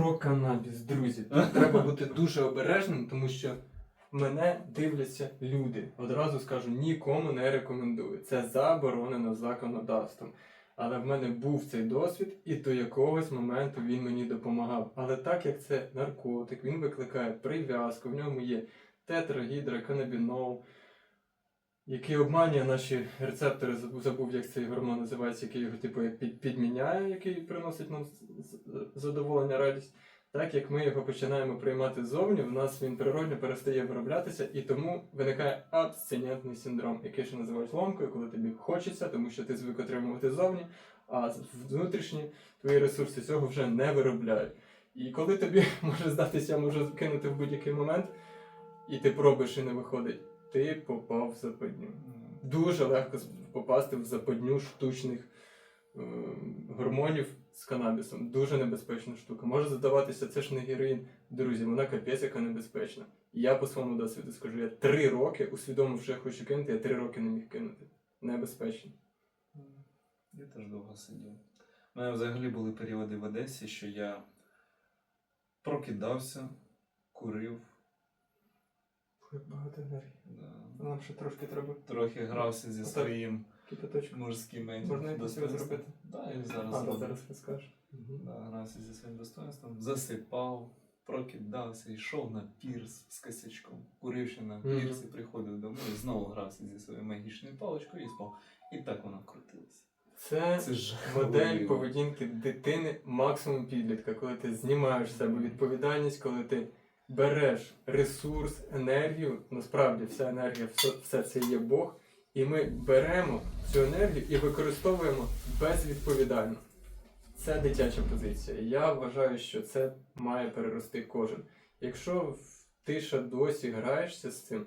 Про канабіс, друзі. Треба бути дуже обережним, тому що мене дивляться люди. Одразу скажу, нікому не рекомендую. Це заборонено законодавством. Але в мене був цей досвід, і до якогось моменту він мені допомагав. Але так як це наркотик, він викликає прив'язку, в ньому є тетрагідроканабінол, який обманює наші рецептори, забув, як цей гормон називається, який його типу підміняє, який приносить нам задоволення, радість. Так як ми його починаємо приймати ззовні, в нас він природньо перестає вироблятися, і тому виникає абстинентний синдром, який ще називають ломкою, коли тобі хочеться, тому що ти звик отримувати ззовні, а внутрішні твої ресурси цього вже не виробляють. І коли тобі може здатися, я можу кинути в будь-який момент, і ти пробуєш і не виходить, ти попав в западню. Дуже легко попасти в западню штучних е, гормонів з канабісом. Дуже небезпечна штука. Може здаватися, це ж не героїн. Друзі, вона капець, яка небезпечна. Я по своєму досвіду скажу, я три роки усвідомив, що я хочу кинути, я три роки не міг кинути. Небезпечно. Я теж довго сидів. У мене взагалі були періоди в Одесі, що я прокидався, курив, Багато енергії. да. Нам ще трошки треба трохи грався зі Отак. своїм кипяточку. мужським етім. Можна якось його зробити? Да, я зараз А, да, зроблю. зараз розкажеш. Да, грався зі своїм достоинством, засипав, прокидався, йшов на пірс з косячком, курив ще на Мгм. пірсі, приходив домой, знову грався зі своєю магічною паличкою і спав. І так вона крутилася. Це Це ж модель поведінки дитини максимум підлітка, коли ти знімаєш з себе відповідальність, коли ти береш ресурс, енергію, насправді вся енергія, все, все це є Бог, і ми беремо цю енергію і використовуємо безвідповідально. Це дитяча позиція. Я вважаю, що це має перерости кожен. Якщо ти ще досі граєшся з цим,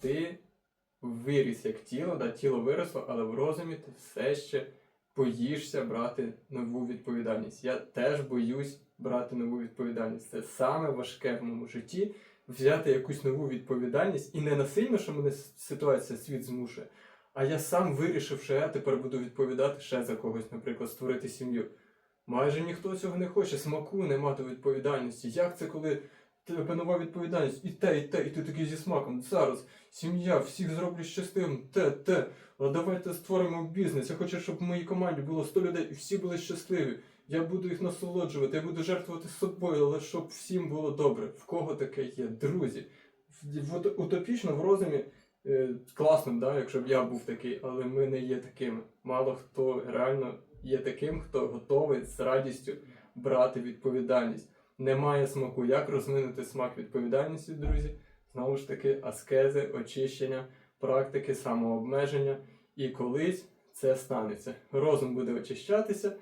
ти виріс як тіло, да, тіло виросло, але в розумі ти все ще боїшся брати нову відповідальність. Я теж боюсь брати нову відповідальність. Це саме важке в моєму житті взяти якусь нову відповідальність і не насильно, що мене ситуація світ змушує. А я сам вирішив, що я тепер буду відповідати ще за когось, наприклад, створити сім'ю. Майже ніхто цього не хоче, смаку нема до відповідальності. Як це, коли тебе нова відповідальність? І те, і те, і ти такий зі смаком. Зараз сім'я, всіх зроблю щасливим, те, те. А давайте створимо бізнес. Я хочу, щоб в моїй команді було 100 людей і всі були щасливі. Я буду їх насолоджувати, я буду жертвувати собою, але щоб всім було добре. В кого таке є? Друзі. Утопічно в розумі е, класно, да, якщо б я був такий, але ми не є такими. Мало хто реально є таким, хто готовий з радістю брати відповідальність. Немає смаку. Як розвинути смак відповідальності, друзі? Знову ж таки, аскези, очищення, практики, самообмеження. І колись це станеться. Розум буде очищатися,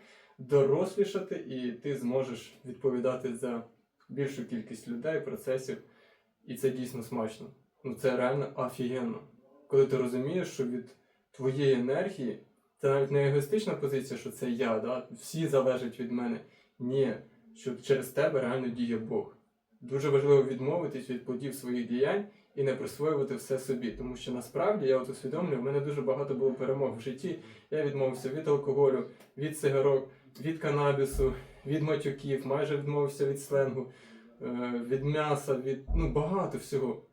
дорослішати, і ти зможеш відповідати за більшу кількість людей, процесів. І це дійсно смачно. Ну це реально офігенно. Коли ти розумієш, що від твоєї енергії це навіть не егоїстична позиція, що це я, да? всі залежать від мене. Ні, що через тебе реально діє Бог. Дуже важливо відмовитись від плодів своїх діянь і не присвоювати все собі. Тому що насправді я от усвідомлюю, в мене дуже багато було перемог в житті. Я відмовився від алкоголю, від цигарок, від канабісу, від матюків, майже відмовився від сленгу, е, від м'яса, від ну багато всього.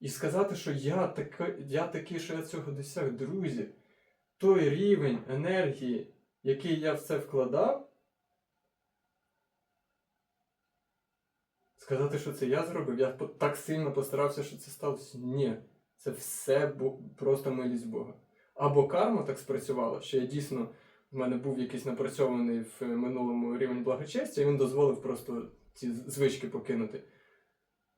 І сказати, що я, така, я такий, що я цього досяг, друзі, той рівень енергії, який я в це вкладав, сказати, що це я зробив, я так сильно постарався, що це сталося. Ні, це все просто милість Бога. Або карма так спрацювала, що я дійсно в мене був якийсь напрацьований в минулому рівень благочестя, і він дозволив просто ці звички покинути.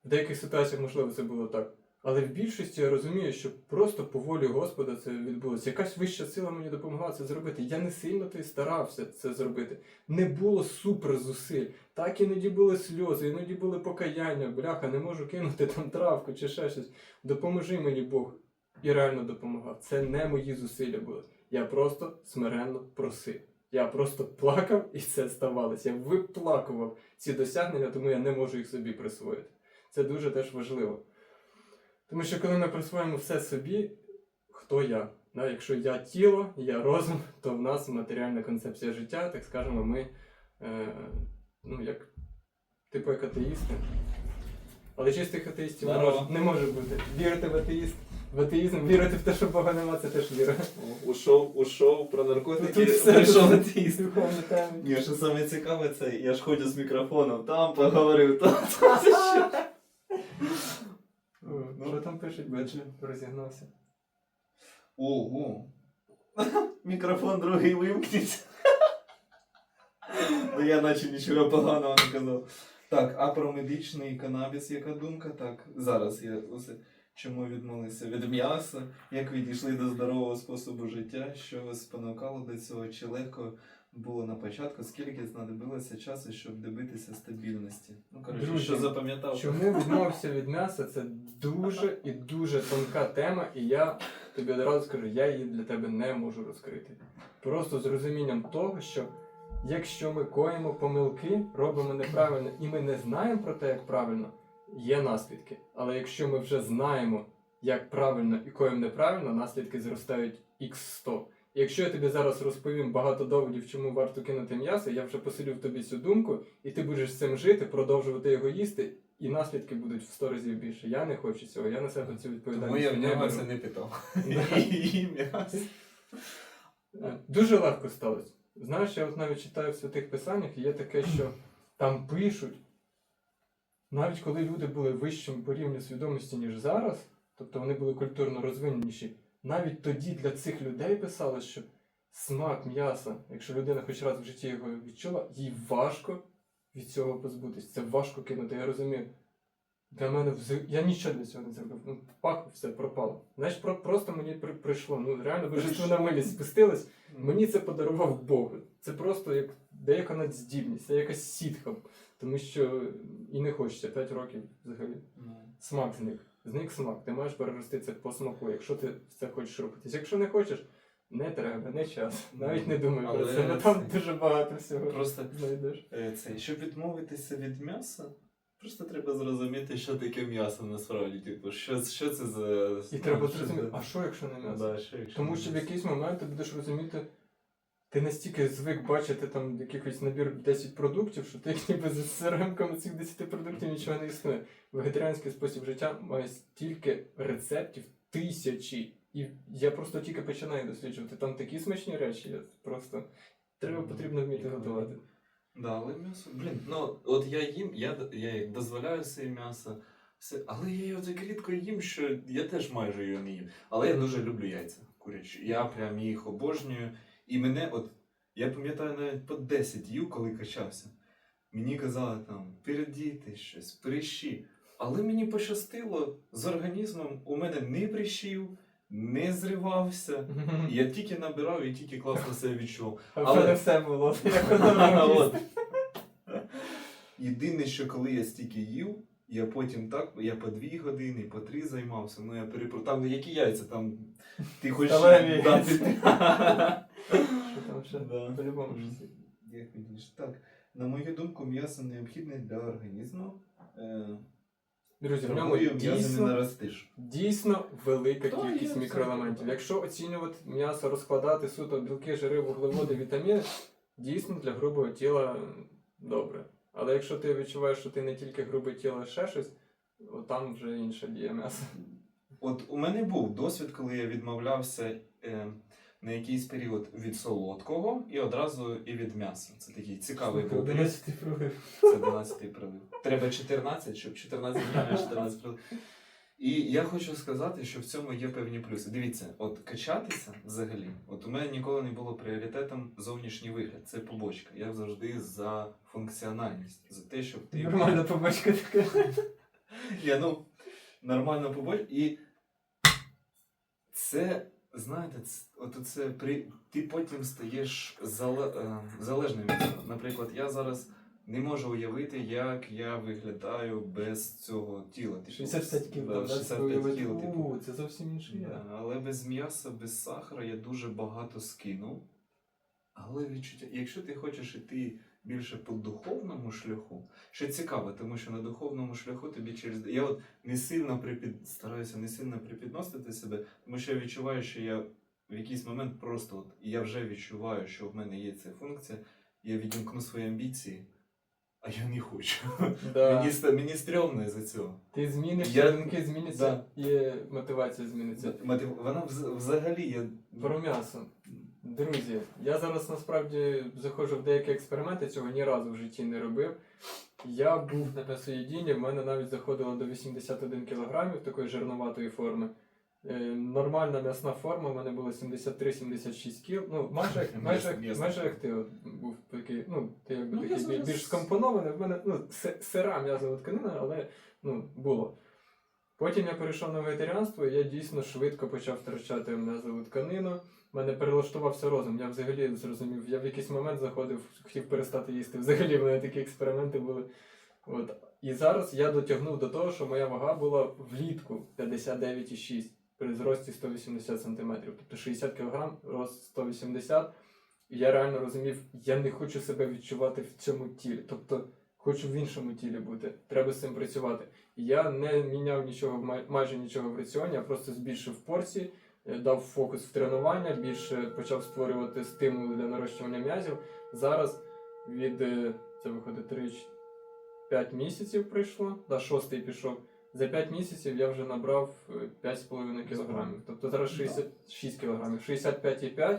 В деяких ситуаціях, можливо, це було так. Але в більшості я розумію, що просто по волі Господа це відбулося. Якась вища сила мені допомогла це зробити. Я не сильно то й старався це зробити. Не було супер зусиль. Так іноді були сльози, іноді були покаяння. Бляха, не можу кинути там травку чи ще щось. Допоможи мені Бог. І реально допомагав. Це не мої зусилля були. Я просто смиренно просив. Я просто плакав і це ставалося. Я виплакував ці досягнення, тому я не можу їх собі присвоїти. Це дуже теж важливо. Тому що коли ми присвоїмо все собі, хто я? Да? Якщо я тіло, я розум, то в нас матеріальна концепція життя, так скажемо, ми е, ну, як типу як атеїсти. Але чистих атеїстів не може, не може бути. Вірити в атеїст, в атеїзм, вірити в те, що Бога нема, це теж віра. Ушов, ушов про наркотики, Тут все прийшов духовні теми. Ні, що саме цікаве, це я ж ходжу з мікрофоном, там поговорив, там, там ще. О, Ну, Що там пишуть? бачу. Розігнався. Ого. Мікрофон другий вимкніть. Ну я наче нічого поганого не казав. Так, а про медичний канабіс яка думка? Так, зараз я усе. Чому відмовилися від м'яса? Як відійшли до здорового способу життя? Що вас спонукало до цього? Чи легко було на початку? Скільки знадобилося часу, щоб добитися стабільності? Ну, коротше, Друзі, що запам'ятав? Чому відмовився від м'яса? Це дуже і дуже тонка тема, і я тобі одразу скажу, я її для тебе не можу розкрити. Просто з розумінням того, що якщо ми коїмо помилки, робимо неправильно, і ми не знаємо про те, як правильно, є наслідки. Але якщо ми вже знаємо, як правильно і коїмо неправильно, наслідки зростають x 100 Якщо я тобі зараз розповім багато доводів, чому варто кинути м'ясо, я вже поселю в тобі цю думку, і ти будеш з цим жити, продовжувати його їсти, і наслідки будуть в 100 разів більше. Я не хочу цього, я на себе цю Тому відповідальність. я в нього це не питав. І м'ясо. Е, Дуже легко сталося. Знаєш, я от навіть читаю в святих писаннях, і є таке, що там пишуть, навіть коли люди були вищим по рівню свідомості, ніж зараз, тобто вони були культурно розвиненіші, навіть тоді для цих людей писалось, що смак м'яса, якщо людина хоч раз в житті його відчула, їй важко від цього позбутись. Це важко кинути. Я розумію. Для мене вз- я нічого для цього не зробив. Ну, пах, все пропало. Знаєш, про- просто мені при- прийшло. Ну реально божественна милість спустилась. Мені це подарував Бог. Це просто як деяка надздібність, це якась сітка. Тому що і не хочеться 5 років взагалі. Ну. Смак зник. Зник смак. Ти маєш перерости це по смаку, якщо ти це хочеш рухатись. Якщо не хочеш, не треба, не час. Навіть не думай про це, бо там це- дуже багато всього Просто знайдеш. е, це, щоб відмовитися від м'яса, просто треба зрозуміти, що таке м'ясо насправді. Типу, що, що це за. І треба ну, зрозуміти, а що якщо не м'ясо? Да, що, якщо Тому що в якийсь момент ти будеш розуміти, ти настільки звик бачити там якийсь набір 10 продуктів, що ти ніби за рамками цих 10 продуктів нічого не існує. Вегетаріанський спосіб життя має стільки рецептів, тисячі. І я просто тільки починаю досліджувати. Там такі смачні речі, я просто треба потрібно вміти готувати. Да, але м'ясо. Блін, ну от я їм, я, я дозволяю собі м'ясо, все, але я його так рідко їм, що я теж майже його не їм. Але я дуже люблю яйця курячі. Я прям їх обожнюю. І мене, от, я пам'ятаю навіть по 10 їв, коли качався. Мені казали там, передіти щось, прищі. Але мені пощастило з організмом, у мене не прищів, не зривався. Я тільки набирав і тільки класно себе відчував. Але- мене все було. Єдине, що коли я стільки їв, я потім так, я по дві години, по три займався. Ну я перепро... Там які яйця, там ти хочеш. По-любому. Так, на мою думку, м'ясо необхідне для організму. Е, Друзі, в ньому м'ясо не дійсно наростиш. Дійсно велика кількість мікроелементів. Якщо оцінювати м'ясо, розкладати суто білки, жири, вуглеводи, вітаміни, дійсно для грубого тіла добре. Але якщо ти відчуваєш, що ти не тільки грубе тіло, а ще щось, там вже інша дія м'яса. От у мене був досвід, коли я відмовлявся е, на якийсь період від солодкого і одразу і від м'яса. Це такий цікавий був. період. 11 прилив. Це 12-й прилив. Треба 14, щоб 14 грамів, 14 прилив. І я хочу сказати, що в цьому є певні плюси. Дивіться, от качатися взагалі, от у мене ніколи не було пріоритетом зовнішній вигляд. Це побочка. Я завжди за функціональність, за те, щоб ти Нормальна побачка така. я ну нормально побачив. І це, знаєте, от це при ти потім стаєш зале, е, залежним від цього. Наприклад, я зараз не можу уявити, як я виглядаю без цього тіла. Типу, 65 кіл, да, 65 кіл, типу. Це зовсім інший я. Да, але без м'яса, без сахара я дуже багато скинув. Але відчуття, якщо ти хочеш іти більше по духовному шляху, що цікаво, тому що на духовному шляху тобі через. Я от не сильно припід... стараюся не сильно припідносити себе, тому що я відчуваю, що я в якийсь момент просто от, я вже відчуваю, що в мене є ця функція, я відімкну свої амбіції а я не хочу. Да. Мені, ст- мені стрьомно за цього. Ти змінишся, Я- думки зміняться, і мотивація зміниться. Мотив- Вона вз- взагалі я. Про м'ясо. Друзі, я зараз насправді заходжу в деякі експерименти, цього ні разу в житті не робив. Я був на м'ясоїдінні, в мене навіть заходило до 81 кг такої жирноватої форми. Е, нормальна м'ясна форма, в мене було 73-76 кг. Ну, майже, як- майже, майже як ти от, був такий, ну, ти якби Ну, такий бі- зараз- більш скомпонований, в мене ну, сира м'язова тканина, але ну, було. Потім я перейшов на вегетаріанство, і я дійсно швидко почав втрачати м'язову тканину. У мене перелаштувався розум. Я взагалі зрозумів, я в якийсь момент заходив, хотів перестати їсти. Взагалі в мене такі експерименти були. От. І зараз я дотягнув до того, що моя вага була влітку 59,6 при зрості 180 см. Тобто 60 кг, рост 180 І я реально розумів, я не хочу себе відчувати в цьому тілі. Тобто хочу в іншому тілі бути. Треба з цим працювати. Я не міняв нічого, майже нічого в раціоні, я просто збільшив порції, е, дав фокус в тренування, більше почав створювати стимули для нарощування м'язів. Зараз від е, це виходить 3 5 місяців пройшло, да, шостий пішов. За 5 місяців я вже набрав е, 5,5 кілограмів. Тобто зараз 66 кілограмів, 65,5.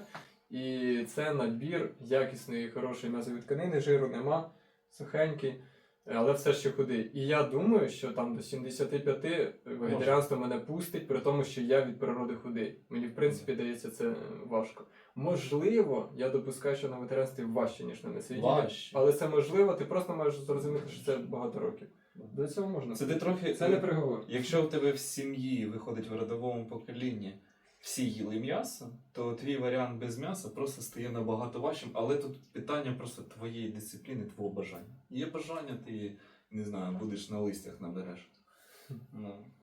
І це набір якісної, хорошої м'язової тканини, жиру нема, сухенький, але все ще худий. І я думаю, що там до 75 вегетаріанство мене пустить, при тому, що я від природи худий. Мені, в принципі, дається це важко. Можливо, я допускаю, що на вегетаріанстві важче, ніж на. Важче. Але це можливо, ти просто маєш зрозуміти, що це багато років. До цього можна. Це ти трохи. Це не приговор. Якщо в тебе в сім'ї виходить в родовому поколінні всі їли м'ясо, то твій варіант без м'яса просто стає набагато важчим. Але тут питання просто твоєї дисципліни, твого бажання. Є бажання, ти не знаю, будеш на листях набереш. Ну.